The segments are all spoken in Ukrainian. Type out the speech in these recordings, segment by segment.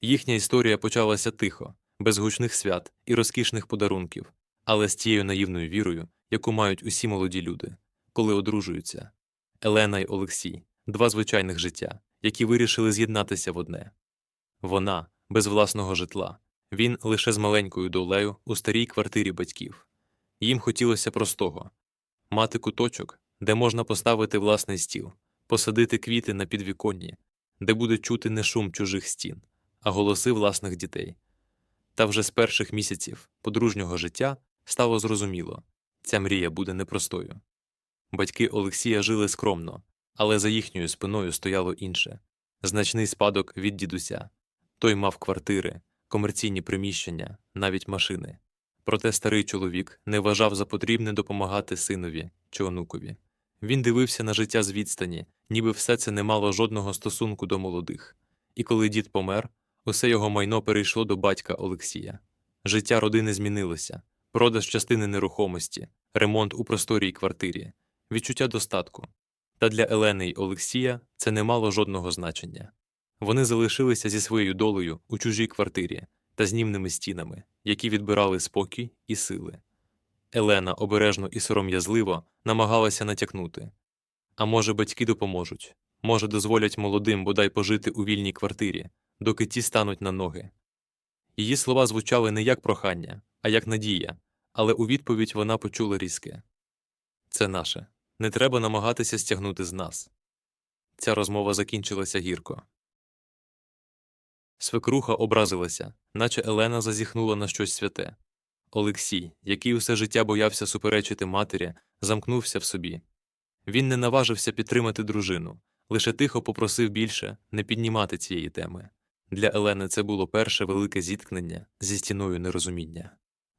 Їхня історія почалася тихо, без гучних свят і розкішних подарунків, але з тією наївною вірою, яку мають усі молоді люди, коли одружуються. Елена й Олексій два звичайних життя, які вирішили з'єднатися в одне. Вона без власного житла, він лише з маленькою долею у старій квартирі батьків. Їм хотілося простого мати куточок, де можна поставити власний стіл, посадити квіти на підвіконні, де буде чути не шум чужих стін, а голоси власних дітей. Та вже з перших місяців подружнього життя стало зрозуміло ця мрія буде непростою. Батьки Олексія жили скромно, але за їхньою спиною стояло інше значний спадок від дідуся. Той мав квартири, комерційні приміщення, навіть машини. Проте старий чоловік не вважав за потрібне допомагати синові чи онукові. Він дивився на життя з відстані, ніби все це не мало жодного стосунку до молодих. І коли дід помер, усе його майно перейшло до батька Олексія. Життя родини змінилося продаж частини нерухомості, ремонт у просторій квартирі, відчуття достатку. Та для Елени й Олексія це не мало жодного значення. Вони залишилися зі своєю долею у чужій квартирі та знімними стінами, які відбирали спокій і сили. Елена обережно і сором'язливо намагалася натякнути а може, батьки допоможуть, може, дозволять молодим бодай пожити у вільній квартирі, доки ті стануть на ноги. Її слова звучали не як прохання, а як надія, але у відповідь вона почула різке це наше. Не треба намагатися стягнути з нас. Ця розмова закінчилася гірко. Свекруха образилася, наче Елена зазіхнула на щось святе. Олексій, який усе життя боявся суперечити матері, замкнувся в собі. Він не наважився підтримати дружину, лише тихо попросив більше не піднімати цієї теми. Для Елени це було перше велике зіткнення зі стіною нерозуміння.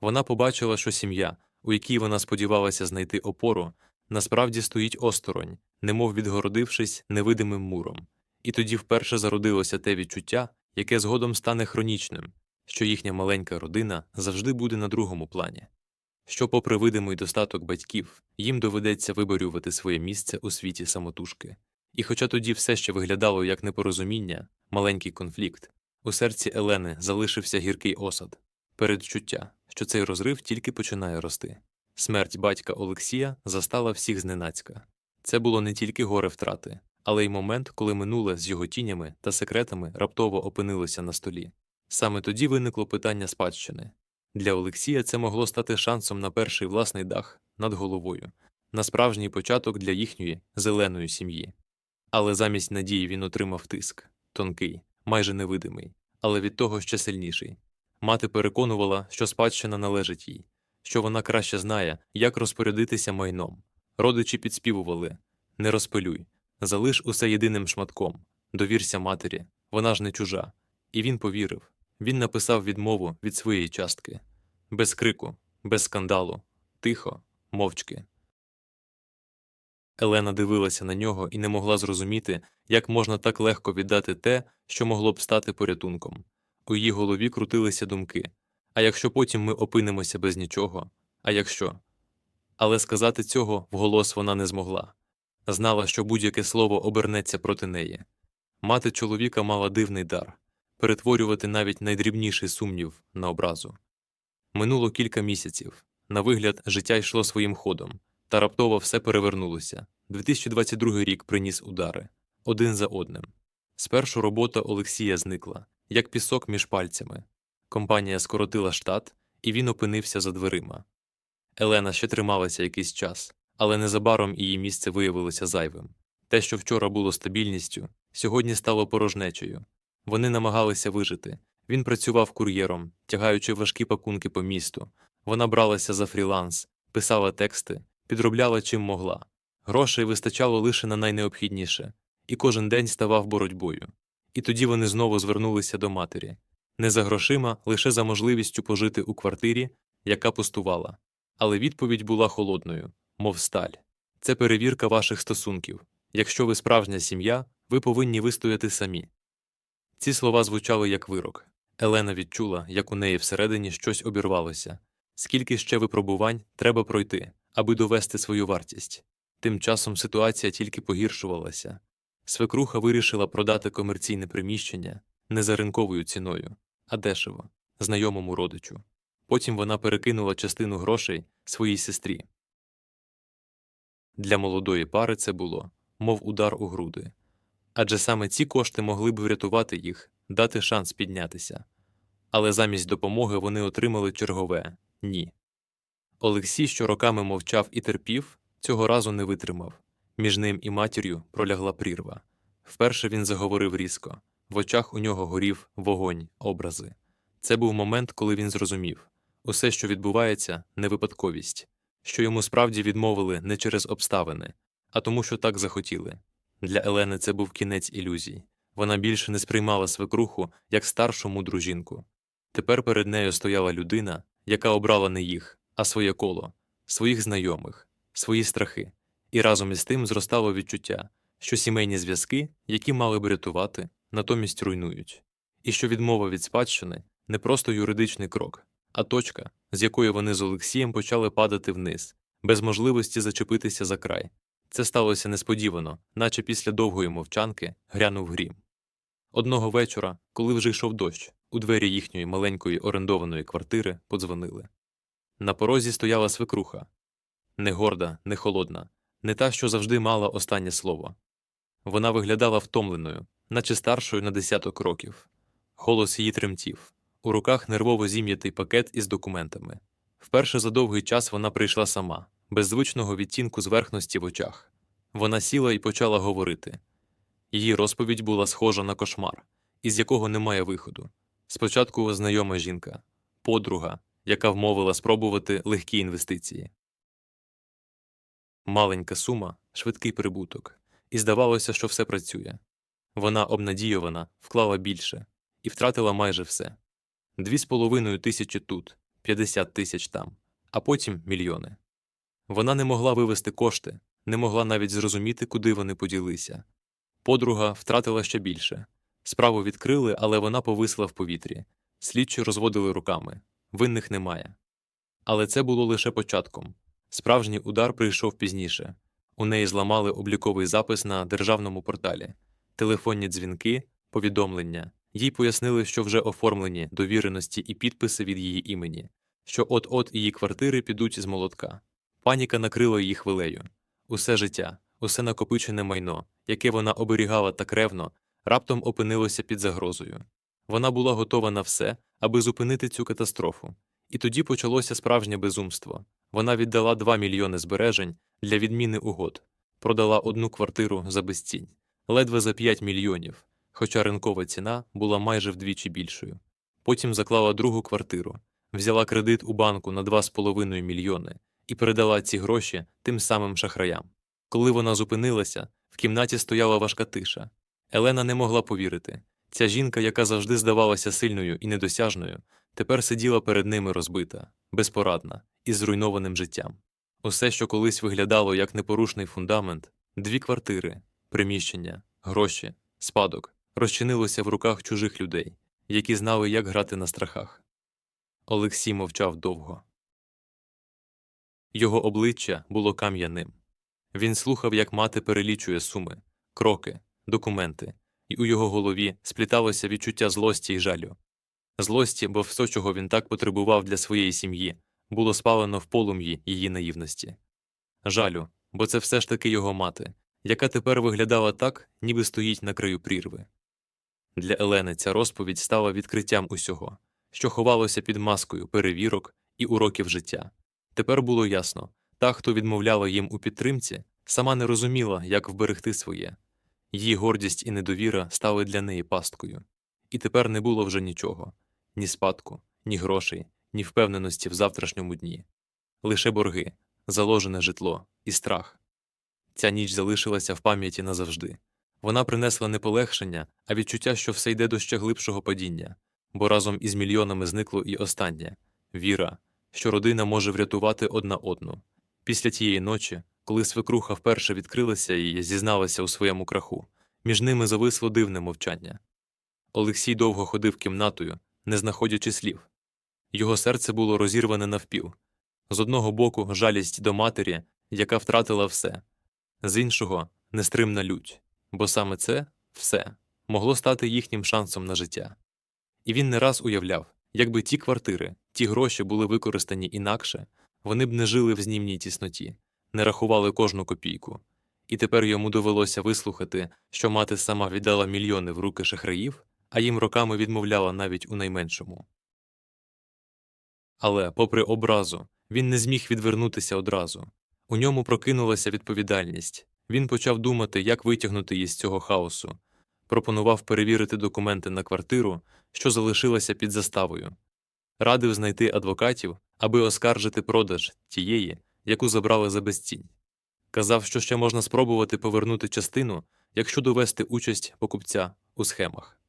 Вона побачила, що сім'я, у якій вона сподівалася знайти опору, насправді стоїть осторонь, немов відгородившись невидимим муром, і тоді вперше зародилося те відчуття, яке згодом стане хронічним, що їхня маленька родина завжди буде на другому плані, що, попри видимий достаток батьків, їм доведеться виборювати своє місце у світі самотужки. І хоча тоді все ще виглядало як непорозуміння, маленький конфлікт, у серці Елени залишився гіркий осад, передчуття, що цей розрив тільки починає рости. Смерть батька Олексія застала всіх зненацька. Це було не тільки горе втрати, але й момент, коли минуле з його тінями та секретами раптово опинилося на столі. Саме тоді виникло питання спадщини. Для Олексія це могло стати шансом на перший власний дах над головою, на справжній початок для їхньої зеленої сім'ї. Але замість надії він отримав тиск тонкий, майже невидимий, але від того ще сильніший. Мати переконувала, що спадщина належить їй, що вона краще знає, як розпорядитися майном. Родичі підспівували не розпилюй, залиш усе єдиним шматком, довірся матері, вона ж не чужа. І він повірив він написав відмову від своєї частки без крику, без скандалу, тихо, мовчки. Елена дивилася на нього і не могла зрозуміти, як можна так легко віддати те, що могло б стати порятунком. У її голові крутилися думки а якщо потім ми опинимося без нічого, а якщо. Але сказати цього вголос вона не змогла знала, що будь-яке слово обернеться проти неї. Мати чоловіка мала дивний дар перетворювати навіть найдрібніший сумнів на образу. Минуло кілька місяців. На вигляд, життя йшло своїм ходом, та раптово все перевернулося. 2022 рік приніс удари один за одним. Спершу робота Олексія зникла, як пісок між пальцями. Компанія скоротила штат, і він опинився за дверима. Елена ще трималася якийсь час, але незабаром її місце виявилося зайвим. Те, що вчора було стабільністю, сьогодні стало порожнечею. Вони намагалися вижити. Він працював кур'єром, тягаючи важкі пакунки по місту. Вона бралася за фріланс, писала тексти, підробляла чим могла. Грошей вистачало лише на найнеобхідніше, і кожен день ставав боротьбою. І тоді вони знову звернулися до матері не за грошима, лише за можливістю пожити у квартирі, яка пустувала. Але відповідь була холодною, мов сталь. Це перевірка ваших стосунків. Якщо ви справжня сім'я, ви повинні вистояти самі. Ці слова звучали як вирок. Елена відчула, як у неї всередині щось обірвалося. Скільки ще випробувань треба пройти, аби довести свою вартість. Тим часом ситуація тільки погіршувалася. Свекруха вирішила продати комерційне приміщення, не за ринковою ціною, а дешево, знайомому родичу. Потім вона перекинула частину грошей своїй сестрі. Для молодої пари це було, мов удар у груди. Адже саме ці кошти могли б врятувати їх, дати шанс піднятися. Але замість допомоги вони отримали чергове ні. Олексій, що роками мовчав і терпів, цього разу не витримав. Між ним і матір'ю пролягла прірва. Вперше він заговорив різко, в очах у нього горів вогонь, образи. Це був момент, коли він зрозумів усе, що відбувається, не випадковість, що йому справді відмовили не через обставини, а тому, що так захотіли. Для Елени це був кінець ілюзій. Вона більше не сприймала свекруху як старшу мудру жінку. Тепер перед нею стояла людина, яка обрала не їх, а своє коло, своїх знайомих, свої страхи, і разом із тим зростало відчуття, що сімейні зв'язки, які мали б рятувати, натомість руйнують, і що відмова від спадщини не просто юридичний крок, а точка, з якої вони з Олексієм почали падати вниз, без можливості зачепитися за край. Це сталося несподівано, наче після довгої мовчанки грянув грім. Одного вечора, коли вже йшов дощ, у двері їхньої маленької орендованої квартири подзвонили. На порозі стояла свекруха не горда, не холодна, не та, що завжди мала останнє слово. Вона виглядала втомленою, наче старшою на десяток років. Голос її тремтів, у руках нервово зім'ятий пакет із документами. Вперше за довгий час вона прийшла сама, без звичного відтінку зверхності в очах. Вона сіла і почала говорити. Її розповідь була схожа на кошмар, із якого немає виходу. Спочатку знайома жінка, подруга, яка вмовила спробувати легкі інвестиції. Маленька сума, швидкий прибуток, і здавалося, що все працює. Вона обнадійована, вклала більше і втратила майже все дві з половиною тисячі тут, 50 тисяч там, а потім мільйони. Вона не могла вивести кошти, не могла навіть зрозуміти, куди вони поділися. Подруга втратила ще більше. Справу відкрили, але вона повисла в повітрі. Слідчі розводили руками винних немає. Але це було лише початком. Справжній удар прийшов пізніше. У неї зламали обліковий запис на державному порталі, телефонні дзвінки, повідомлення. Їй пояснили, що вже оформлені довіреності і підписи від її імені, що от-от її квартири підуть з молотка. Паніка накрила її хвилею. Усе життя, усе накопичене майно, яке вона оберігала так ревно, раптом опинилося під загрозою. Вона була готова на все, аби зупинити цю катастрофу. І тоді почалося справжнє безумство. Вона віддала 2 мільйони збережень для відміни угод, продала одну квартиру за безцінь, ледве за 5 мільйонів, хоча ринкова ціна була майже вдвічі більшою. Потім заклала другу квартиру, взяла кредит у банку на 2,5 мільйони і передала ці гроші тим самим шахраям. Коли вона зупинилася, в кімнаті стояла важка тиша. Елена не могла повірити. Ця жінка, яка завжди здавалася сильною і недосяжною, тепер сиділа перед ними розбита, безпорадна, із зруйнованим життям. Усе, що колись виглядало як непорушний фундамент, дві квартири, приміщення, гроші, спадок, розчинилося в руках чужих людей, які знали, як грати на страхах. Олексій мовчав довго. Його обличчя було кам'яним. Він слухав, як мати перелічує суми, кроки, документи, і у його голові спліталося відчуття злості й жалю. Злості, бо все, чого він так потребував для своєї сім'ї, було спалено в полум'ї її наївності. Жалю, бо це все ж таки його мати, яка тепер виглядала так, ніби стоїть на краю прірви. Для Елени ця розповідь стала відкриттям усього, що ховалося під маскою перевірок і уроків життя. Тепер було ясно та, хто відмовляла їм у підтримці, сама не розуміла, як вберегти своє. Її гордість і недовіра стали для неї пасткою. І тепер не було вже нічого ні спадку, ні грошей, ні впевненості в завтрашньому дні. Лише борги, заложене житло і страх. Ця ніч залишилася в пам'яті назавжди. Вона принесла не полегшення, а відчуття, що все йде до ще глибшого падіння, бо разом із мільйонами зникло і останнє віра, що родина може врятувати одна одну. Після тієї ночі, коли свекруха вперше відкрилася і зізналася у своєму краху, між ними зависло дивне мовчання. Олексій довго ходив кімнатою, не знаходячи слів. Його серце було розірване навпіл. З одного боку, жалість до матері, яка втратила все, з іншого нестримна лють, бо саме це все могло стати їхнім шансом на життя. І він не раз уявляв, якби ті квартири, ті гроші були використані інакше, вони б не жили в знімній тісноті, не рахували кожну копійку. І тепер йому довелося вислухати, що мати сама віддала мільйони в руки шахраїв, а їм роками відмовляла навіть у найменшому. Але, попри образу, він не зміг відвернутися одразу. У ньому прокинулася відповідальність. Він почав думати, як витягнути її з цього хаосу, пропонував перевірити документи на квартиру, що залишилася під заставою, радив знайти адвокатів, аби оскаржити продаж тієї, яку забрали за безцінь. Казав, що ще можна спробувати повернути частину, якщо довести участь покупця у схемах.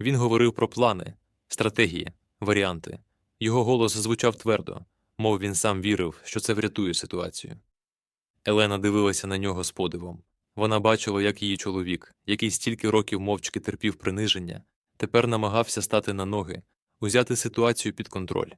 Він говорив про плани, стратегії, варіанти. Його голос звучав твердо, мов він сам вірив, що це врятує ситуацію. Елена дивилася на нього з подивом. Вона бачила, як її чоловік, який стільки років мовчки терпів приниження, тепер намагався стати на ноги, узяти ситуацію під контроль.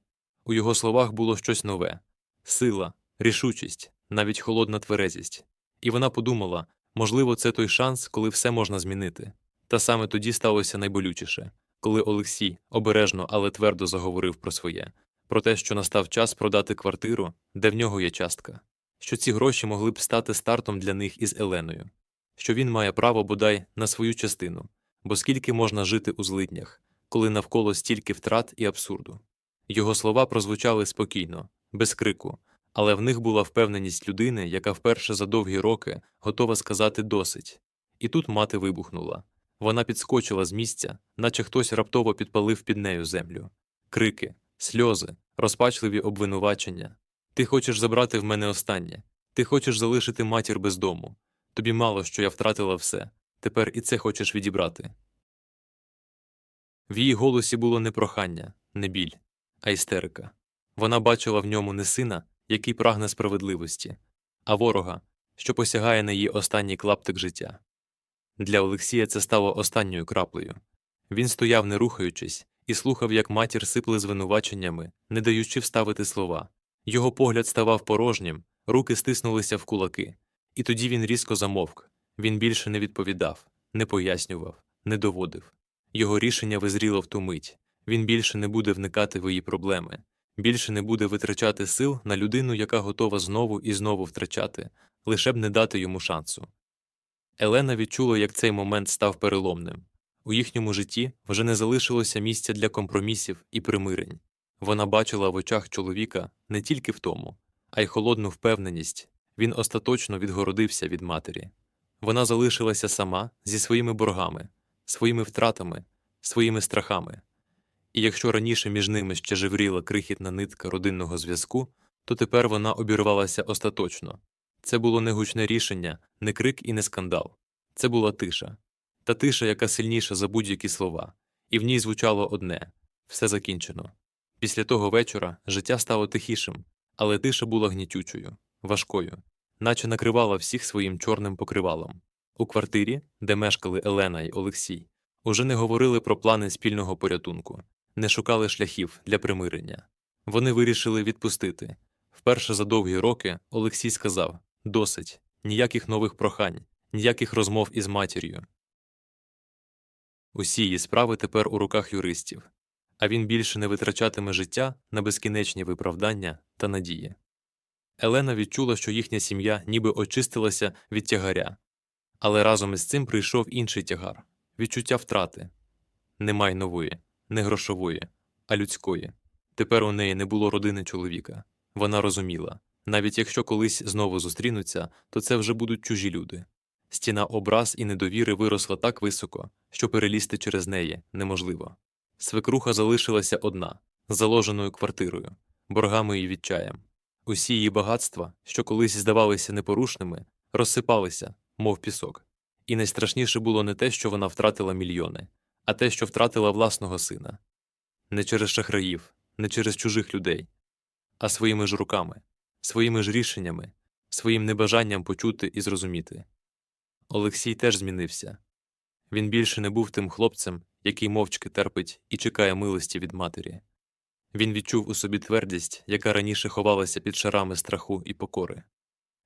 У його словах було щось нове сила, рішучість, навіть холодна тверезість. І вона подумала можливо, це той шанс, коли все можна змінити. Та саме тоді сталося найболючіше, коли Олексій обережно, але твердо заговорив про своє, про те, що настав час продати квартиру, де в нього є частка, що ці гроші могли б стати стартом для них із Еленою, що він має право бодай на свою частину, бо скільки можна жити у злиднях, коли навколо стільки втрат і абсурду. Його слова прозвучали спокійно, без крику, але в них була впевненість людини, яка вперше за довгі роки готова сказати досить. І тут мати вибухнула. Вона підскочила з місця, наче хтось раптово підпалив під нею землю. Крики, сльози, розпачливі обвинувачення. Ти хочеш забрати в мене останнє. Ти хочеш залишити матір без дому. Тобі мало, що я втратила все. Тепер і це хочеш відібрати. В її голосі було не прохання, не біль, а істерика. Вона бачила в ньому не сина, який прагне справедливості, а ворога, що посягає на її останній клаптик життя. Для Олексія це стало останньою краплею. Він стояв, не рухаючись, і слухав, як матір сипле звинуваченнями, не даючи вставити слова. Його погляд ставав порожнім, руки стиснулися в кулаки, і тоді він різко замовк. Він більше не відповідав, не пояснював, не доводив. Його рішення визріло в ту мить він більше не буде вникати в її проблеми, більше не буде витрачати сил на людину, яка готова знову і знову втрачати, лише б не дати йому шансу. Елена відчула, як цей момент став переломним. У їхньому житті вже не залишилося місця для компромісів і примирень. Вона бачила в очах чоловіка не тільки в тому, а й холодну впевненість він остаточно відгородився від матері. Вона залишилася сама зі своїми боргами, своїми втратами, своїми страхами. І якщо раніше між ними ще жевріла крихітна нитка родинного зв'язку, то тепер вона обірвалася остаточно. Це було не гучне рішення, не крик і не скандал. Це була тиша. Та тиша, яка сильніша за будь-які слова, і в ній звучало одне все закінчено. Після того вечора життя стало тихішим, але тиша була гнітючою, важкою, наче накривала всіх своїм чорним покривалом. У квартирі, де мешкали Елена й Олексій, уже не говорили про плани спільного порятунку, не шукали шляхів для примирення. Вони вирішили відпустити. Вперше за довгі роки Олексій сказав досить, ніяких нових прохань, ніяких розмов із матір'ю. Усі її справи тепер у руках юристів, а він більше не витрачатиме життя на безкінечні виправдання та надії. Елена відчула, що їхня сім'я ніби очистилася від тягаря, але разом із цим прийшов інший тягар відчуття втрати немає нової, не грошової, а людської. Тепер у неї не було родини чоловіка. Вона розуміла навіть якщо колись знову зустрінуться, то це вже будуть чужі люди. Стіна образ і недовіри виросла так високо, що перелізти через неї неможливо. Свекруха залишилася одна, з заложеною квартирою, боргами і відчаєм. Усі її багатства, що колись здавалися непорушними, розсипалися, мов пісок. І найстрашніше було не те, що вона втратила мільйони, а те, що втратила власного сина не через шахраїв, не через чужих людей, а своїми ж руками, своїми ж рішеннями, своїм небажанням почути і зрозуміти. Олексій теж змінився він більше не був тим хлопцем, який мовчки терпить і чекає милості від матері. Він відчув у собі твердість, яка раніше ховалася під шарами страху і покори.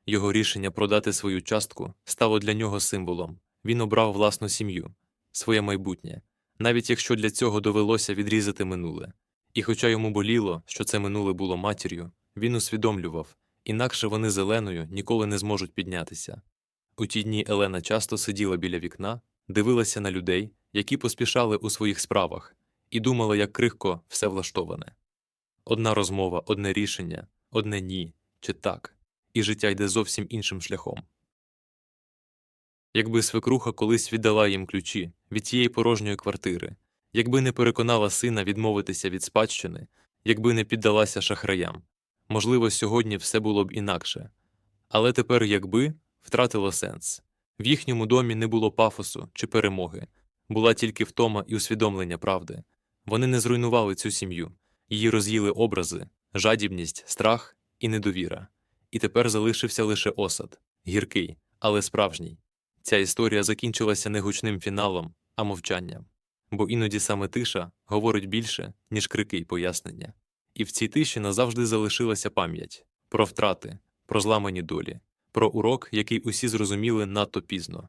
Його рішення продати свою частку стало для нього символом він обрав власну сім'ю, своє майбутнє, навіть якщо для цього довелося відрізати минуле. І хоча йому боліло, що це минуле було матір'ю, він усвідомлював, інакше вони з Еленою ніколи не зможуть піднятися. У ті дні Елена часто сиділа біля вікна, дивилася на людей, які поспішали у своїх справах, і думала, як крихко все влаштоване. Одна розмова, одне рішення, одне ні чи так, і життя йде зовсім іншим шляхом. Якби свекруха колись віддала їм ключі від цієї порожньої квартири, якби не переконала сина відмовитися від спадщини, якби не піддалася шахраям, можливо, сьогодні все було б інакше. Але тепер, якби, втратило сенс. В їхньому домі не було пафосу чи перемоги, була тільки втома і усвідомлення правди. Вони не зруйнували цю сім'ю, її роз'їли образи, жадібність, страх і недовіра. І тепер залишився лише осад гіркий, але справжній. Ця історія закінчилася не гучним фіналом, а мовчанням. Бо іноді саме тиша говорить більше, ніж крики й пояснення. І в цій тиші назавжди залишилася пам'ять про втрати, про зламані долі, про урок, який усі зрозуміли надто пізно.